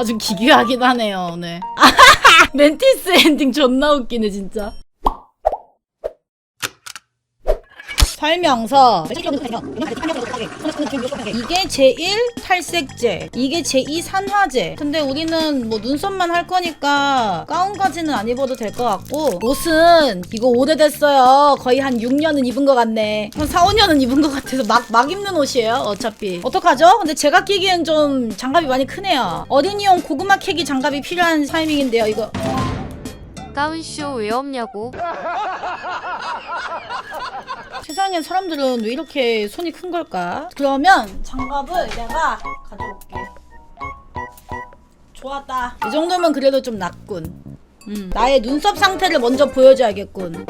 아주 기괴하긴 하네요 오늘. 멘티스 엔딩 존나 웃기네 진짜 설명서. 이게 제1 탈색제. 이게 제2 산화제. 근데 우리는 뭐 눈썹만 할 거니까 가운까지는 안 입어도 될 것 같고 옷은 이거 오래됐어요. 거의 한 6년은 입은 것 같네. 한 4, 5년은 입은 것 같아서 막, 막 입는 옷이에요 어차피. 어떡하죠? 근데 제가 끼기엔 좀 장갑이 많이 크네요. 어린이용 고구마 캐기 장갑이 필요한 타이밍인데요 이거. 가운쇼 왜 없냐고. 세상에 사람들은 왜 이렇게 손이 큰 걸까? 그러면 장갑을 내가 가져올게. 좋았다. 이 정도면 그래도 좀 낫군. 음, 나의 눈썹 상태를 먼저 보여줘야겠군.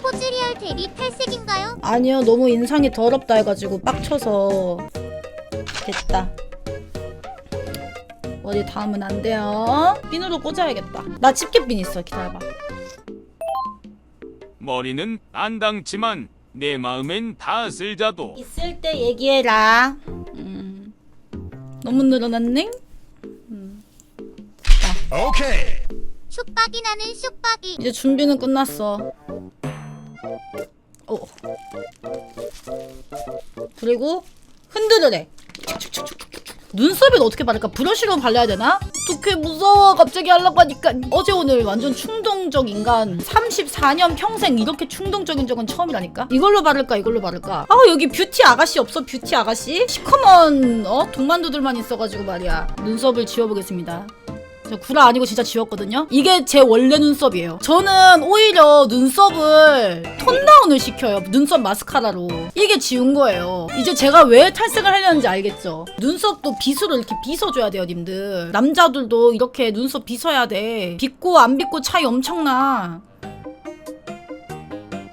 포즈리얼 대리 탈색인가요? 아니요, 너무 인상이 더럽다 해가지고 빡쳐서 됐다. 어디 닿으면 안 돼요. 핀으로 꽂아야겠다. 나 집게핀 있어. 기다려봐. 머리는 안 당치만 내 마음엔 다 쓸자도 있을 때 얘기해라. 음. 너무 늘어났네? 슈박이 나는 슈박이 이제 준비는 끝났어. 어. 그리고 흔들으래. 눈썹에는 어떻게 바를까? 브러쉬로 발라야 되나? 어떻게 무서워. 갑자기 하려고 하니까. 어제 오늘 완전 충동적 인간. 34년 평생 이렇게 충동적인 적은 처음이라니까? 이걸로 바를까 이걸로 바를까? 아 여기 뷰티 아가씨 없어 뷰티 아가씨? 시커먼 어? 동만두들만 있어가지고 말이야. 눈썹을 지워보겠습니다. 저 구라 아니고 진짜 지웠거든요. 이게 제 원래 눈썹이에요. 저는 오히려 눈썹을 톤 다운을 시켜요. 눈썹 마스카라로. 이게 지운 거예요. 이제 제가 왜 탈색을 하려는지 알겠죠. 눈썹도 빗으로 이렇게 빗어줘야 돼요, 님들. 남자들도 이렇게 눈썹 빗어야 돼. 빗고 안 빗고 차이 엄청나.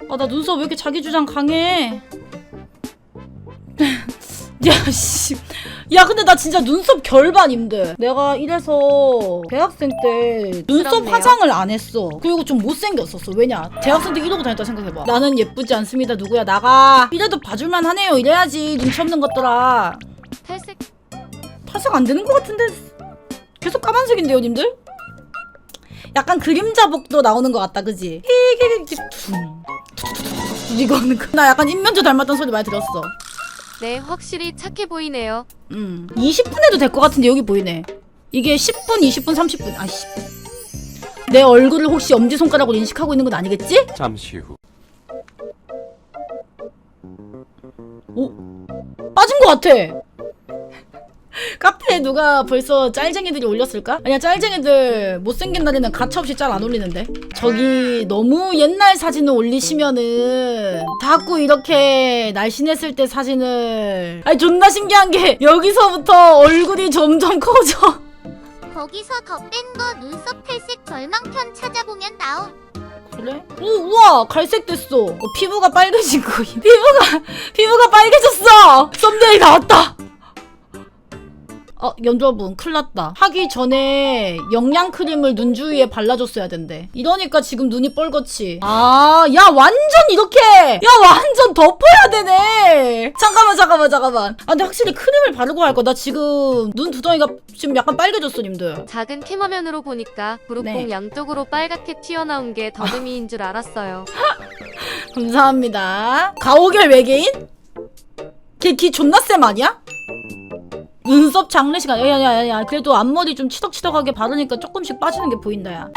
아, 나 눈썹 왜 이렇게 자기 주장 강해? 야, 씨. 야, 근데 나 진짜 눈썹 결반임들. 내가 이래서 대학생 때 눈썹. 화장을 안 했어. 그리고 좀 못생겼었어. 왜냐? 대학생 때 이러고 다녔다 생각해봐. 나는 예쁘지 않습니다. 누구야? 나가. 이래도 봐줄만 하네요. 이래야지. 눈치 없는 것들아. 탈색 탈색 안 되는 것 같은데. 계속 까만색인데요, 님들? 약간 그림자복도 나오는 것 같다, 그지? 이거는 그- 나 약간 인면조 닮았던 소리 많이 들었어. 네 확실히 착해 보이네요. 음. 20분 해도 될 것 같은데 여기 보이네. 이게 10분, 20분, 30분. 아씨. 내 얼굴을 혹시 엄지손가락으로 인식하고 있는 건 아니겠지? 잠시 후. 오. 빠진 것 같아. 카페에 누가 벌써 짤쟁이들이 올렸을까? 아니야 짤쟁이들 못생긴 날에는 가차없이 짤 안 올리는데 저기 너무 옛날 사진을 올리시면은 자꾸 이렇게 날씬했을 때 사진을. 아니 존나 신기한 게 여기서부터 얼굴이 점점 커져. 거기서 더뺀거 눈썹 탈색 절망편 찾아보면 나옴. 그래? 오 우와! 갈색 됐어. 어, 피부가 빨개진 거. 피부가 피부가 빨개졌어! 썸네일 나왔다 어 연주분 큰일 났다 하기 전에 영양 크림을 눈 주위에 발라줬어야 된대 이러니까 지금 눈이 뻘겋지 아 야 완전 이렇게 야 완전 덮어야 되네 잠깐만 잠깐만 잠깐만 아 근데 확실히 크림을 바르고 할 거 나 지금 눈 두덩이가 지금 약간 빨개졌어 님들 작은 캐머면으로 보니까 부룩봉 네. 양쪽으로 빨갛게 튀어나온 게 더듬이인 줄 알았어요. 감사합니다. 가오갤 외계인? 걔기 존나 쌤 아니야? 눈썹 장례 시간. 야야야야 그래도 앞머리 좀 치덕치덕하게 바르니까 조금씩 빠지는 게 보인다 야.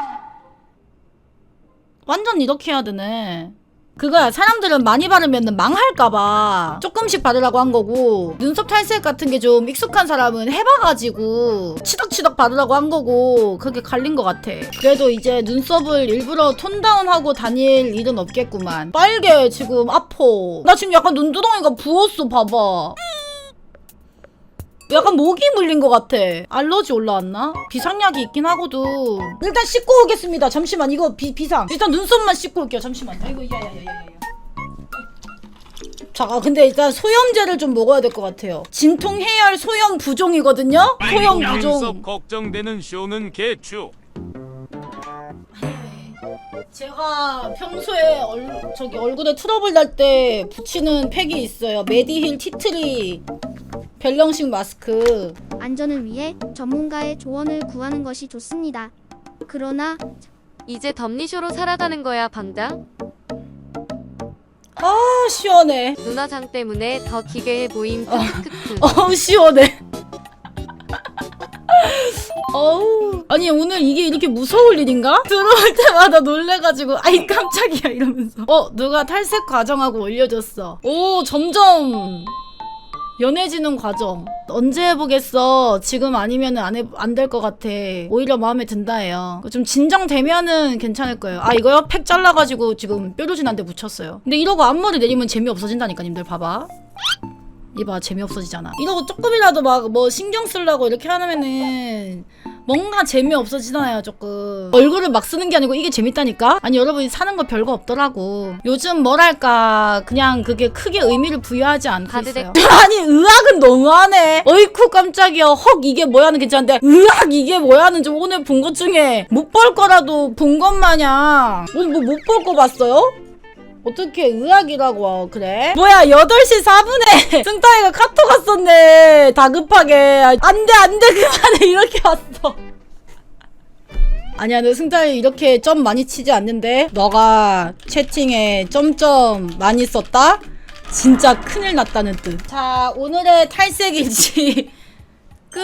완전 이렇게 해야 되네. 그거야. 사람들은 많이 바르면 망할까봐 조금씩 바르라고 한 거고 눈썹 탈색 같은 게 좀 익숙한 사람은 해봐가지고 치덕치덕 바르라고 한 거고 그게 갈린 것 같아. 그래도 이제 눈썹을 일부러 톤다운하고 다닐 일은 없겠구만. 빨개 지금. 아퍼. 나 지금 약간 눈두덩이가 부었어 봐봐 약간 모기 물린 것 같아. 알러지 올라왔나? 비상약이 있긴 하거든. 일단 씻고 오겠습니다. 잠시만 이거 비, 비상. 일단 눈썹만 씻고 올게요. 잠시만. 아이고 야야야야야. 자, 아, 근데 일단 소염제를 좀 먹어야 될 것 같아요. 진통 해열 소염 부종이거든요. 소염 부종. 눈썹 걱정되는 쇼는 개추 제가 평소에 얼, 저기 얼굴에 트러블 날 때 붙이는 팩이 있어요. 메디힐 티트리 벨령식 마스크. 안전을 위해 전문가의 조언을 구하는 것이 좋습니다. 그러나 이제 덤니쇼로 살아가는 거야, 방장? 아 시원해. 누나장 때문에 더 기괴해 보임. 크크크크. 어우 시원해. 어우 아니 오늘 이게 이렇게 무서울 일인가? 들어올 때마다 놀래가지고 아이 깜짝이야 이러면서 어 누가 탈색 과정하고 올려줬어 오 점점 연해지는 과정. 언제 해보겠어? 지금 아니면 안될 것 같아. 오히려 마음에 든다 해요. 좀 진정되면은 괜찮을 거예요. 아 이거요? 팩 잘라가지고 지금 뾰루진한테 묻혔어요. 근데 이러고 앞머리 내리면 재미 없어진다니까 님들 봐봐. 이봐 재미 없어지잖아. 이러고 조금이라도 막 뭐 신경 쓰려고 이렇게 하면은 뭔가 재미없어지잖아요 조금. 얼굴을 막 쓰는 게 아니고 이게 재밌다니까? 아니 여러분이 사는 거 별거 없더라고. 요즘 뭐랄까 그냥 그게 크게 의미를 부여하지 않고. 있어요. 아니 의학은 너무하네. 어이쿠 깜짝이야. 헉 이게 뭐야는 괜찮은데. 의학 이게 뭐야는 좀 오늘 본 것 중에 못 볼 거라도 본 것 마냥. 오늘 뭐 못 볼 거 봤어요? 어떻게 의학이라고 그래? 뭐야 8시 4분에 승타이가 카톡 왔었네. 다급하게. 안돼 안돼 그만해. 이렇게 왔어. 아니야 너 승타이 이렇게 점 많이 치지 않는데? 너가 채팅에 점점 많이 썼다? 진짜 큰일 났다는 뜻 자 오늘의 탈색 일지. 끝